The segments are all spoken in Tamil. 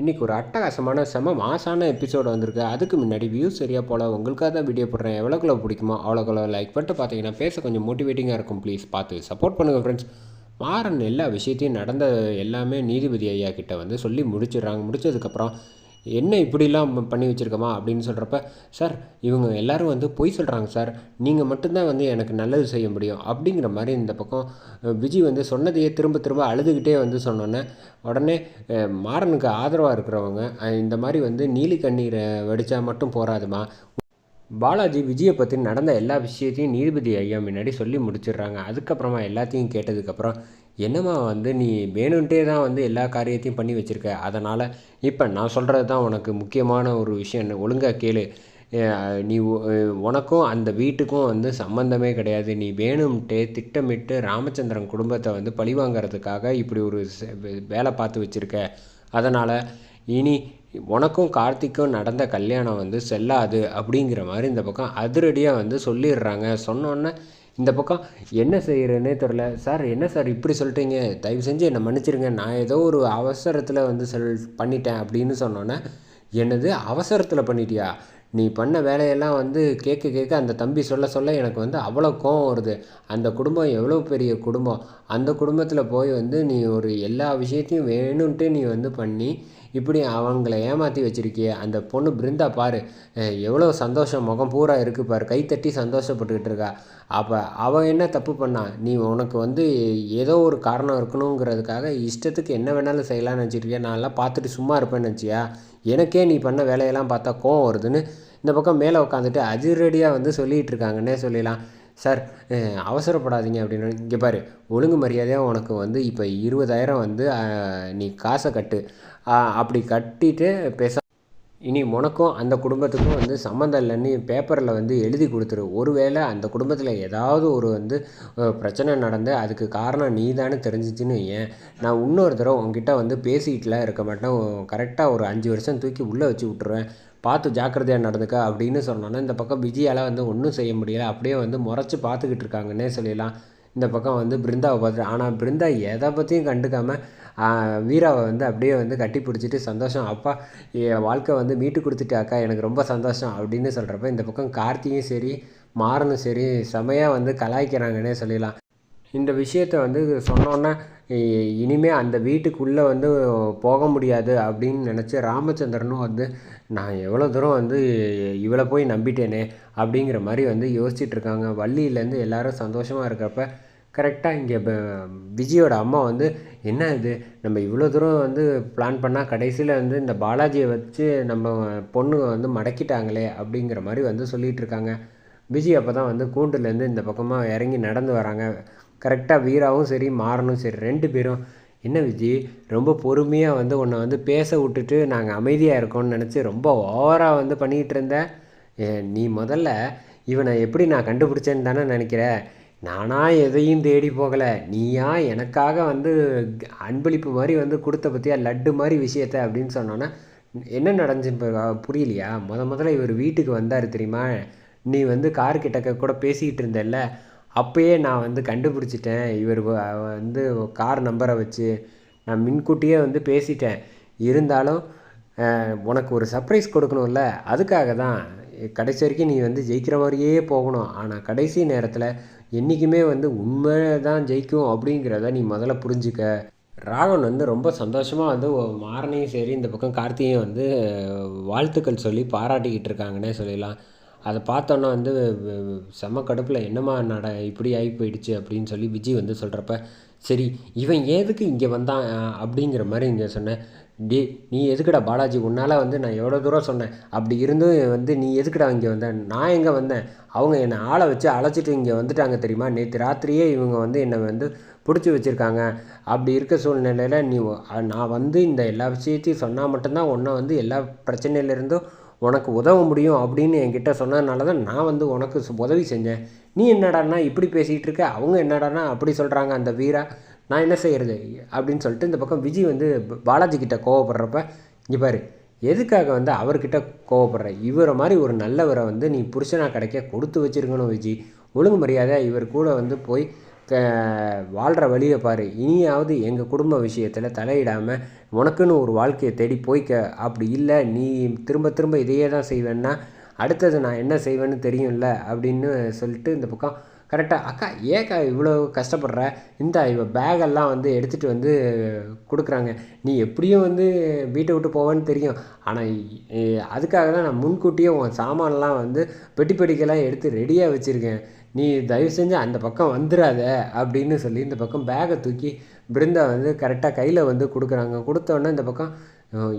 இன்றைக்கி ஒரு அட்டகாசமான செம மாசான எபிசோடு வந்திருக்கு. அதுக்கு முன்னாடி வியூஸ் சரியாக போல். உங்களுக்காக தான் வீடியோ போடுறேன். எவ்வளோக்குள்ள பிடிக்குமோ அவ்வளோக்குள்ள லைக் பண்ணிட்டு பார்த்தீங்கன்னா பேச கொஞ்சம் மோட்டிவேட்டிங்காக இருக்கும். ப்ளீஸ் பார்த்து சப்போர்ட் பண்ணுங்கள் ஃப்ரெண்ட்ஸ் மாறன் எல்லா விஷயத்தையும் நடந்த எல்லாமே நீதிபதி ஐயா கிட்ட வந்து சொல்லி முடிச்சிடுறாங்க. முடிச்சதுக்கப்புறம் என்ன இப்படிலாம் பண்ணி வச்சுருக்கோமா அப்படின்னு சொல்கிறப்ப சார் இவங்க எல்லாரும் வந்து பொய் சொல்கிறாங்க சார். நீங்கள் மட்டும்தான் வந்து எனக்கு நல்லது செய்ய முடியும். அப்படிங்கிற மாதிரி இந்த பக்கம் விஜய் வந்து சொன்னதையே திரும்ப திரும்ப அழுதுகிட்டே வந்து சொன்னோன்னே உடனே மாறனுக்கு ஆதரவாக இருக்கிறவங்க இந்த மாதிரி வந்து நீலி கண்ணீரை வடித்தா மட்டும் போகாதுமா பாலாஜி விஜயை பற்றி நடந்த எல்லா விஷயத்தையும் நீதிபதி ஐயா முன்னாடி சொல்லி முடிச்சிடுறாங்க. அதுக்கப்புறமா எல்லாத்தையும் கேட்டதுக்கப்புறம் என்னம்மா வந்து நீ வேணுன்ட்டே தான் வந்து எல்லா காரியத்தையும் பண்ணி வச்சுருக்க. அதனால் இப்போ நான் சொல்கிறது தான் உனக்கு முக்கியமான ஒரு விஷயம் ஒழுங்காக கேளு. நீ உனக்கும் அந்த வீட்டுக்கும் வந்து சம்மந்தமே கிடையாது. நீ வேணும்ட்டே திட்டமிட்டு ராமச்சந்திரன் குடும்பத்தை வந்து பழிவாங்கிறதுக்காக இப்படி ஒரு வேலை பார்த்து வச்சுருக்க. அதனால் இனி உனக்கும் கார்த்திக்கும் நடந்த கல்யாணம் வந்து செல்லாது அப்படிங்கிற மாதிரி இந்த பக்கம் அதிரடியாக வந்து சொல்லிடுறாங்க. சொன்னோன்னே இந்த பக்கம் என்ன செய்கிறேன்னே தெரில சார் என்ன சார் இப்படி சொல்லிட்டீங்க? தயவு செஞ்சு என்னை மன்னிச்சிருங்க. நான் ஏதோ ஒரு அவசரத்தில் வந்து சொல் பண்ணிட்டேன் அப்படின்னு சொன்னோன்னே என்னது? அவசரத்தில் பண்ணிட்டியா? நீ பண்ண வேலையெல்லாம் வந்து கேட்க கேட்க அந்த தம்பி சொல்ல சொல்ல எனக்கு வந்து அவ்வளோ கோவம் வருது. அந்த குடும்பம் எவ்வளோ பெரிய குடும்பம்? அந்த குடும்பத்தில் போய் வந்து நீ ஒரு எல்லா விஷயத்தையும் வேணும்ன்ட்டு நீ வந்து பண்ணி இப்படி அவங்கள ஏமாற்றி வச்சிருக்கியே அந்த பொண்ணு பிருந்தா பாரு. எவ்வளோ சந்தோஷம் முகம் பூரா இருக்குது பாரு. கைத்தட்டி சந்தோஷப்பட்டுக்கிட்டு இருக்கா. அப்போ அவன் என்ன தப்பு பண்ணா? நீ உனக்கு வந்து ஏதோ ஒரு காரணம் இருக்கணுங்கிறதுக்காக இஷ்டத்துக்கு என்ன வேணாலும் செய்யலாம்னு நினச்சிருக்கியா? நான்லாம் பார்த்துட்டு சும்மா இருப்பேன்னு நினச்சியா? எனக்கே நீ பண்ண வேலையெல்லாம் பார்த்தா கோவம் வருதுன்னு இந்த பக்கம் மேலே உட்காந்துட்டு அதிரடியாக வந்து சொல்லிகிட்டு இருக்காங்கன்னே சொல்லிடலாம். சார் அவசரப்படாதீங்க அப்படின்னு. இங்கே பாரு ஒழுங்கு மரியாதையாக உனக்கு வந்து இப்போ இருபதாயிரம் வந்து நீ காசை கட்டு. அப்படி கட்டிட்டு பேச இனி உனக்கும் அந்த குடும்பத்துக்கும் வந்து சம்மந்தம் இல்லைன்னு பேப்பரில் வந்து எழுதி கொடுத்துரு. ஒருவேளை அந்த குடும்பத்தில் ஏதாவது ஒரு வந்து பிரச்சனை நடந்து அதுக்கு காரணம் நீ தானே தெரிஞ்சிச்சுன்னு ஏன் நான் இன்னொரு தடவை உங்ககிட்ட வந்து பேசிக்கிட்டுலாம் இருக்க மாட்டேன். கரெக்டாக ஒரு அஞ்சு வருஷம் தூக்கி உள்ளே வச்சு விட்டுருவேன் பார்த்து ஜாக்கிரதையாக நடந்துக்க அப்படின்னு சொன்னோன்னா இந்த பக்கம் விஜயால் வந்து ஒன்றும் செய்ய முடியல. அப்படியே வந்து முறைச்சி பார்த்துக்கிட்டு இருக்காங்கன்னே சொல்லிடலாம். இந்த பக்கம் வந்து பிருந்தாவை பார்த்துட்டு ஆனால் பிருந்தா எதை பற்றியும் கண்டுக்காமல் வீராவை வந்து அப்படியே வந்து கட்டி பிடிச்சிட்டு சந்தோஷம். அப்பா என் வாழ்க்கை வந்து மீட்டு கொடுத்துட்டாக்கா எனக்கு ரொம்ப சந்தோஷம் அப்படின்னு சொல்கிறப்ப இந்த பக்கம் கார்த்தியும் சரி மாறனும் சரி செமையாக வந்து கலாய்க்கிறாங்கன்னே சொல்லிடலாம். இந்த விஷயத்தை வந்து சொன்னோன்னே இனிமே அந்த வீட்டுக்குள்ளே வந்து போக முடியாது அப்படின்னு நினச்சி ராமச்சந்திரனும் வந்து நான் எவ்வளோ தூரம் வந்து இவளை போய் நம்பிட்டேனே அப்படிங்கிற மாதிரி வந்து யோசிச்சுட்ருக்காங்க வள்ளியிலேருந்து எல்லாரும் சந்தோஷமாக இருக்கிறப்ப கரெக்டாக இங்கே விஜயோட அம்மா வந்து என்ன இது? நம்ம இவ்வளோ தூரம் வந்து பிளான் பண்ணால் கடைசியில் வந்து இந்த பாலாஜியை வச்சு நம்ம பொண்ணு வந்து மடக்கிட்டாங்களே அப்படிங்கிற மாதிரி வந்து சொல்லிகிட்டு இருக்காங்க. விஜய் அப்போ தான் வந்து கூண்டுலேருந்து இந்த பக்கமாக இறங்கி நடந்து வராங்க. கரெக்டாக வீராவும் சரி மாறனும் சரி ரெண்டு பேரும். என்ன விஜி? ரொம்ப பொறுமையாக வந்து உன்னை வந்து பேச விட்டுட்டு நாங்கள் அமைதியாக இருக்கோம்னு நினச்சி ரொம்ப ஓவராக வந்து பண்ணிக்கிட்டு இருந்த நீ முதல்ல இவனை எப்படி நான் கண்டுபிடிச்சேன்னு தானே நினைக்கிற? நானா எதையும் தேடி போகலை. நீயா எனக்காக வந்து அன்பளிப்பு மாதிரி வந்து கொடுத்த பற்றியா லட்டு மாதிரி விஷயத்த அப்படின்னு சொன்னோன்னா என்ன நடந்துச்சுன்னு புரியலையா? முத முதல்ல இவர் வீட்டுக்கு வந்தார் தெரியுமா? நீ வந்து கார் கிட்டக்க கூட பேசிக்கிட்டு இருந்தல்ல? அப்போயே நான் வந்து கண்டுபிடிச்சிட்டேன். இவர் வந்து கார் நம்பரை வச்சு நான் முன்கூட்டியே வந்து பேசிட்டேன். இருந்தாலும் உனக்கு ஒரு சர்ப்ரைஸ் கொடுக்கணும்ல? அதுக்காக தான். கடைசி வரைக்கும் நீ வந்து ஜெயிக்கிற மாதிரியே போகணும். ஆனால் கடைசி நேரத்தில் என்றைக்குமே வந்து உண்மை தான் ஜெயிக்கும் அப்படிங்கிறத நீ முதல்ல புரிஞ்சுக்க. ராகவன் வந்து ரொம்ப சந்தோஷமாக வந்து மாறனையும் சரி இந்த பக்கம் கார்த்தியும் வந்து வாழ்த்துக்கள் சொல்லி பாராட்டிக்கிட்டு இருக்காங்கன்னே சொல்லிடலாம் அதை பார்த்தோன்னா வந்து செம கடுப்பில் என்னம்மா நட இப்படி ஆகி போயிடுச்சு அப்படின்னு சொல்லி விஜய் வந்து சொல்கிறப்ப சரி இவன் எதுக்கு இங்கே வந்தான் அப்படிங்கிற மாதிரி இங்கே சொன்னேன். டே நீ எதுக்குடா பாலாஜி உன்னால் வந்து நான் எவ்வளோ தூரம் சொன்னேன்? அப்படி இருந்தும் வந்து நீ எதுக்குடா இங்கே வந்த? நான் எங்கே வந்தேன்? அவங்க என்னை ஆளை வச்சு அழைச்சிட்டு இங்கே வந்துட்டாங்க தெரியுமா? நேற்று ராத்திரியே இவங்க வந்து என்னை வந்து பிடிச்சி வச்சுருக்காங்க. அப்படி இருக்க சூழ்நிலையில் நீ நான் வந்து இந்த எல்லா விஷயத்தையும் சொன்னால் மட்டும்தான் உன்னை வந்து எல்லா பிரச்சனையிலேருந்தும் உனக்கு உதவ முடியும் அப்படின்னு என்கிட்ட சொன்னதுனால தான் நான் வந்து உனக்கு சு- உதவி செஞ்சேன். நீ என்னடானா இப்படி பேசிகிட்டு இருக்க? அவங்க என்னடான்னா அப்படி சொல்கிறாங்க அந்த வீரா. நான் என்ன செய்கிறது அப்படின்னு சொல்லிட்டு இந்த பக்கம் விஜய் வந்து பாலாஜி கிட்ட கோவப்படுறப்ப இங்கே பாரு எதுக்காக வந்து அவர்கிட்ட கோவப்படுற? இவரை மாதிரி ஒரு நல்லவரை வந்து நீ புருஷனாக கிடைக்க கொடுத்து வச்சிருக்கணும் விஜய் ஒழுங்கு மரியாதை இவர் கூட வந்து போய் க வாழ்கிற வழியை பாரு. இனியாவது எங்கள் குடும்ப விஷயத்தில் தலையிடாமல் உனக்குன்னு ஒரு வாழ்க்கையை தேடி போய்க்க. அப்படி இல்லை நீ திரும்ப திரும்ப இதையே தான் செய்வேன்னா அடுத்தது நான் என்ன செய்வேன்னு தெரியும்ல அப்படின்னு சொல்லிட்டு இந்த பக்கம் கரெக்டாக அக்கா ஏக்கா இவ்வளோ கஷ்டப்படுற? இந்த இவ பேகெல்லாம் வந்து எடுத்துகிட்டு வந்து கொடுக்குறாங்க. நீ எப்படியும் வந்து வீட்டை விட்டு போவேன்னு தெரியும். ஆனால் அதுக்காக தான் நான் முன்கூட்டியே உன் சாமான்லாம் வந்து பெட்டி பெட்டிக்கெல்லாம் எடுத்து ரெடியாக வச்சுருக்கேன். நீ தயவு செஞ்சு அந்த பக்கம் வந்துடாத அப்படின்னு சொல்லி இந்த பக்கம் பேகை தூக்கி பிருந்தா வந்து கரெக்டாக கையில் வந்து கொடுக்குறாங்க. கொடுத்தோன்னே இந்த பக்கம்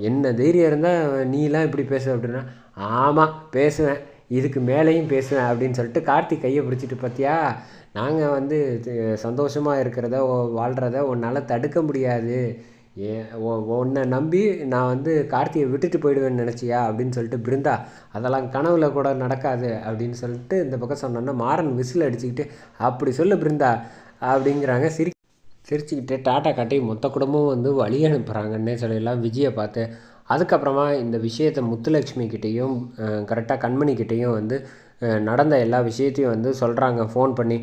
என்ன தைரியம் இருந்தால் நீலாம் இப்படி பேசுவ? அப்படின்னா ஆமாம் பேசுவேன். இதுக்கு மேலேயும் பேசுவேன் அப்படின்னு சொல்லிட்டு கார்த்திக் கையை பிடிச்சிட்டு பார்த்தியா நாங்கள் வந்து சந்தோஷமாக இருக்கிறத வாழ்கிறத உன்னால் தடுக்க முடியாது. ஏ உன்னை நம்பி நான் வந்து கார்த்தியை விட்டுட்டு போயிடுவேன்னு நினச்சியா அப்படின்னு சொல்லிட்டு பிருந்தா அதெல்லாம் கனவுல கூட நடக்காது அப்படின்னு சொல்லிட்டு இந்த பக்கம் சொன்னோன்னா மாறன் விசில் அடிச்சுக்கிட்டு அப்படி சொல்லு பிருந்தா அப்படிங்கிறாங்க. சிரி சிரிச்சுக்கிட்டு டாட்டா காட்டி மொத்த குடும்பமும் வந்து வழி அனுப்புகிறாங்கன்னே சொல்லிடலாம் விஜயை பார்த்து அதுக்கப்புறமா இந்த விஷயத்தை முத்துலட்சுமி கிட்டேயும் கரெக்டாக கண்மணிக்கிட்டேயும் வந்து நடந்த எல்லா விஷயத்தையும் வந்து சொல்கிறாங்க ஃபோன் பண்ணி.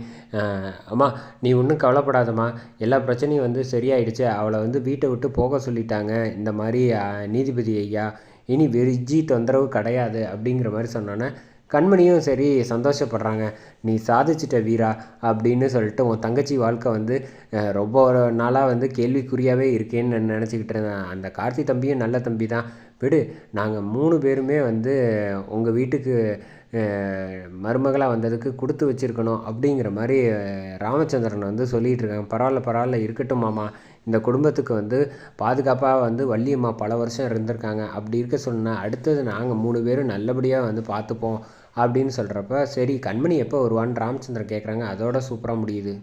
அம்மா நீ ஒன்றும் கவலைப்படாதம்மா. எல்லா பிரச்சனையும் வந்து சரியாயிடுச்சு. அவளை வந்து வீட்டை விட்டு போக சொல்லிட்டாங்க. இந்த மாதிரி நீதிபதி ஐயா இனி வெறிஜி தொந்தரவு கிடையாது அப்படிங்கிற மாதிரி சொன்னோன்னே கண்மணியும் சரி சந்தோஷப்படுறாங்க. நீ சாதிச்சிட்ட வீரா அப்படின்னு சொல்லிட்டு உன் தங்கச்சி வாழ்க்கை வந்து ரொம்ப நாளாக வந்து கேள்விக்குறியாகவே இருக்கேன்னு நினச்சிக்கிட்டு இருந்தேன். அந்த கார்த்தி தம்பியும் நல்ல தம்பி தான். விடு நாங்கள் மூணு பேருமே வந்து உங்கள் வீட்டுக்கு மருமகளாக வந்ததுக்கு கொடுத்து வச்சுருக்கணும் அப்படிங்கிற மாதிரி ராமச்சந்திரன் வந்து சொல்லிகிட்டு இருக்காங்க. பரவாயில்ல பரவாயில்ல இருக்கட்டும் மாமா. இந்த குடும்பத்துக்கு வந்து பாதுகாப்பாக வந்து வள்ளியம்மா பல வருஷம் இருந்திருக்காங்க. அப்படி இருக்க சொன்னால் அடுத்தது நாங்கள் மூணு பேரும் நல்லபடியாக வந்து பார்த்துப்போம் அப்படின்னு சொல்கிறப்ப சரி கண்மணி எப்போ வருவான்னு ராமச்சந்திரன் கேட்குறாங்க அதோட சூப்பராக முடியுது.